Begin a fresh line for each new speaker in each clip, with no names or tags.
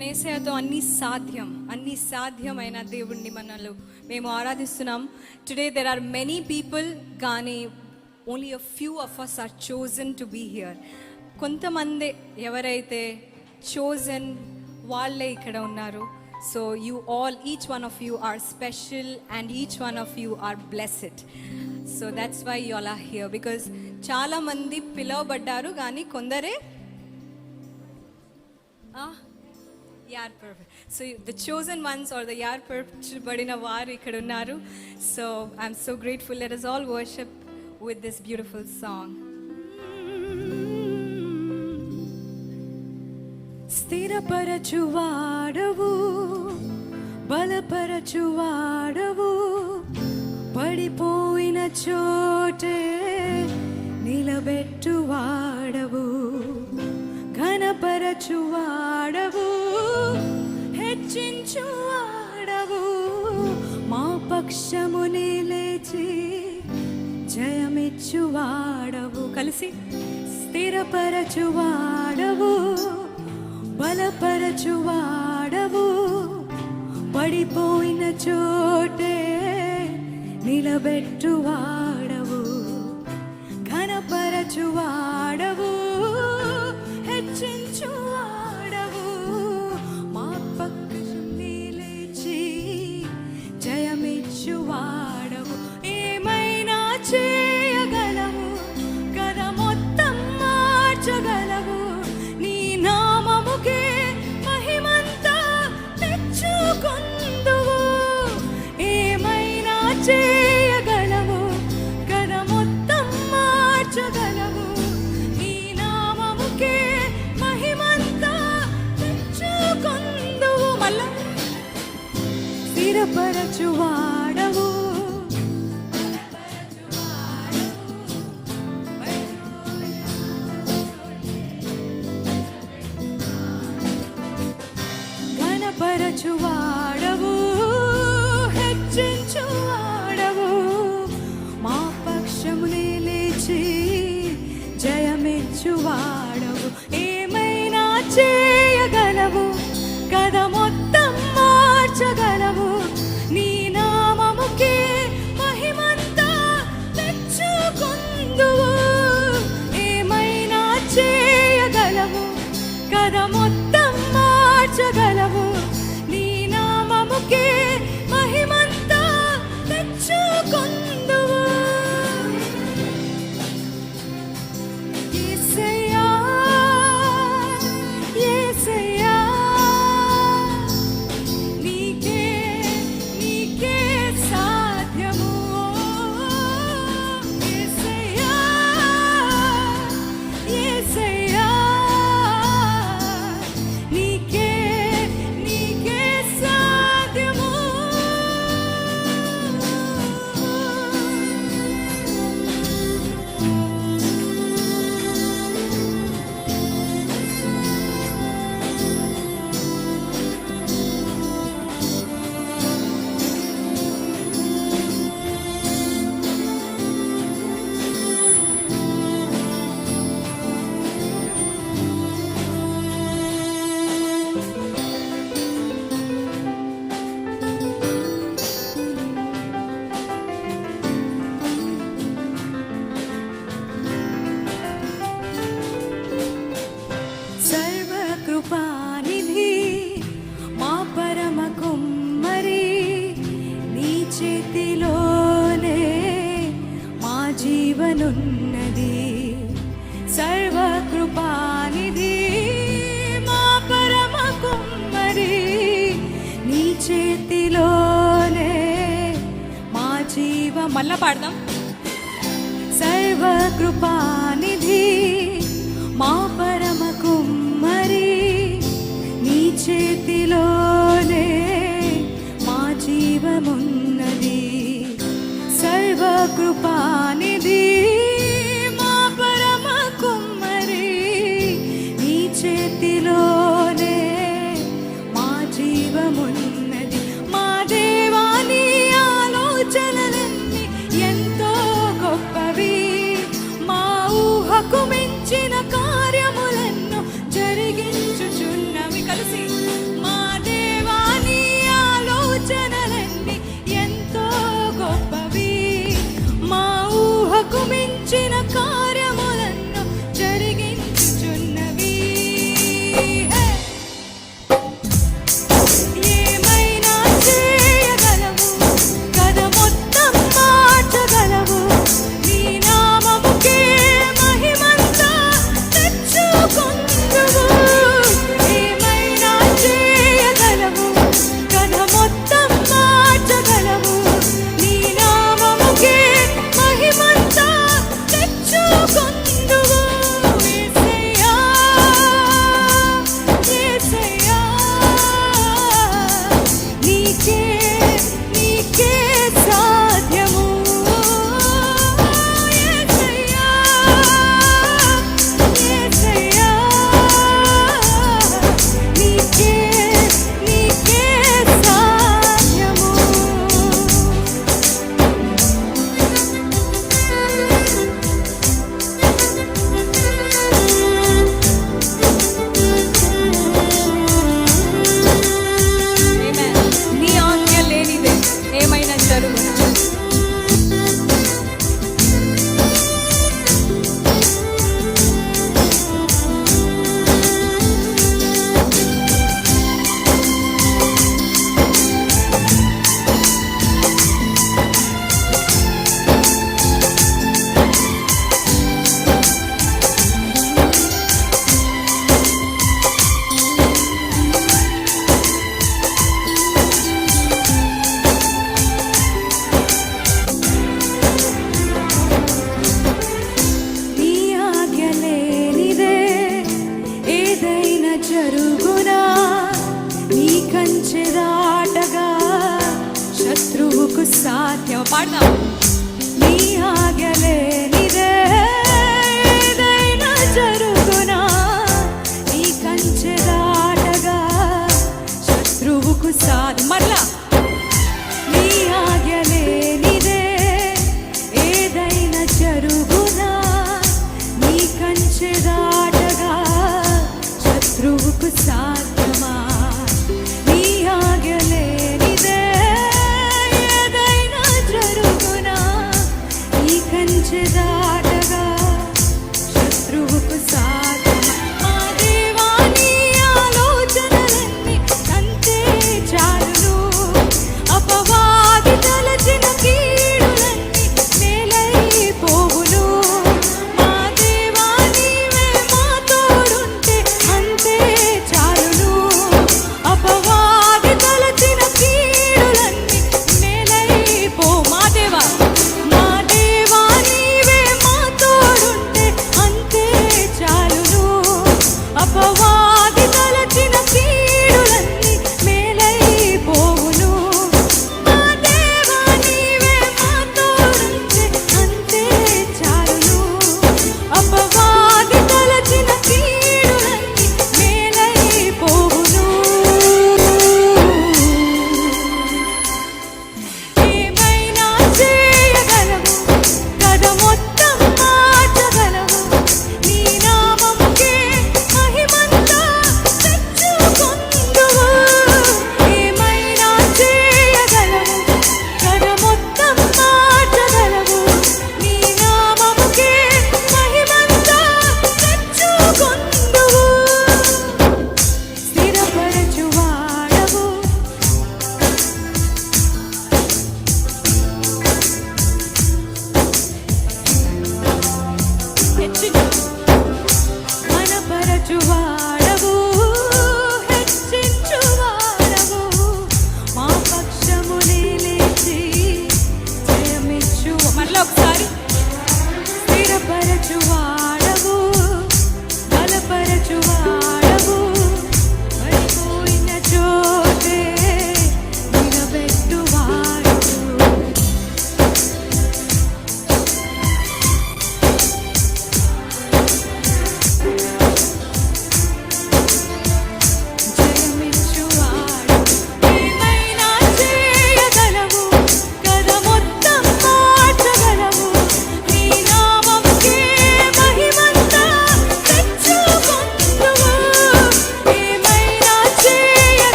మన ఏసయాతో అన్ని సాధ్యం అన్ని సాధ్యమైన దేవుణ్ణి మనలో మేము ఆరాధిస్తున్నాం. Today there are many people కానీ only a few of us are chosen to be here కొంతమంది ఎవరైతే చోజన్ వాళ్ళే ఇక్కడ ఉన్నారు. So you all each one of you are special and each one of you are blessed so that's why you all are here because చాలామంది పిలువబడ్డారు కానీ కొందరే యార్ perfect so the chosen ones are the యార్ పరచబడిన వారు ఇక్కడ ఉన్నారు so I'm so grateful let us all worship with this beautiful song స్థిరపరచువాడవు బలపరచువాడవు పడిపోయిన చోటే నిలబెట్టువాడవు ఘనపరచువాడవు రక్షించు ఆడవు. మా పక్షముని లేచి జయమిచ్చువాడవు. కలిసి స్థిరపరచువాడవు. తెచ్చుకొందువు స్థిరపరచువాడవు. ఘనపరచువాడవు. హెచ్చించువాడవు. మా పక్షము లేచి జయమిచ్చువాడవు. పాడదాం. సర్వ కృపా పాడావు పాడదాం. నీ ఆగలే నిదే జరుగునా? ఈ కంచె దాటగా శత్రువుకు సాధు మరలా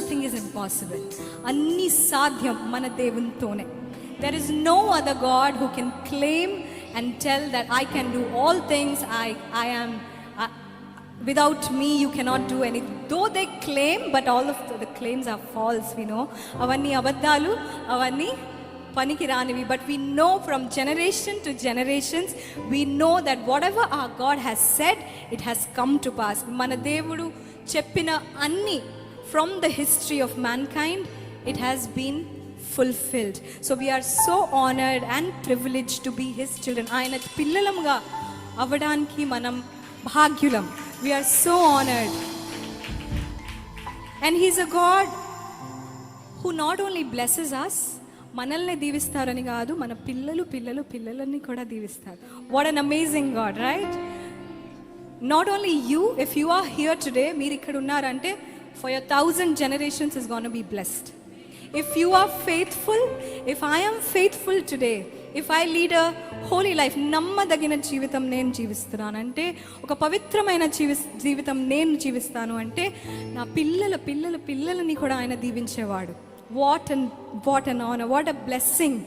with whom nothing is impossible. అన్ని సాధ్యం మన దేవునితోనే There is no other God who can claim and tell that I can do all things. I, I am, I, without me, you cannot do anything. Though they claim, but all of the, the claims are false, we know. అవన్నీ అబద్ధాలు అవన్నీ పనికి రానివి but we know from generation to generations we know that whatever uh God has said it has come to pass మన దేవుడు చెప్పిన అన్ని from the history of mankind it has been fulfilled so we are so honoured and privileged to be his children ఆయన పిల్లలముగా అవ్వడానికి మనం భాగ్యులం. We are so honoured and he's a God who not only blesses us మనల్ని దీవిస్తారని కాదు మన పిల్లలు పిల్లలు పిల్లలని కూడా దీవిస్తారు. What an amazing God right not only you if you are here today మీరు ఇక్కడ ఉన్నారంటే for your thousand generations is gonna be blessed if you are faithful if I am faithful today if I lead a holy life నమ్మదగిన జీవితం నేను జీవిస్తున్నాను. అంటే ఒక పవిత్రమైన జీవి జీవితం నేను జీవిస్తాను అంటే నా పిల్లల పిల్లల పిల్లలని కూడా ఆయన దీవించేవాడు. What and what and on what a blessing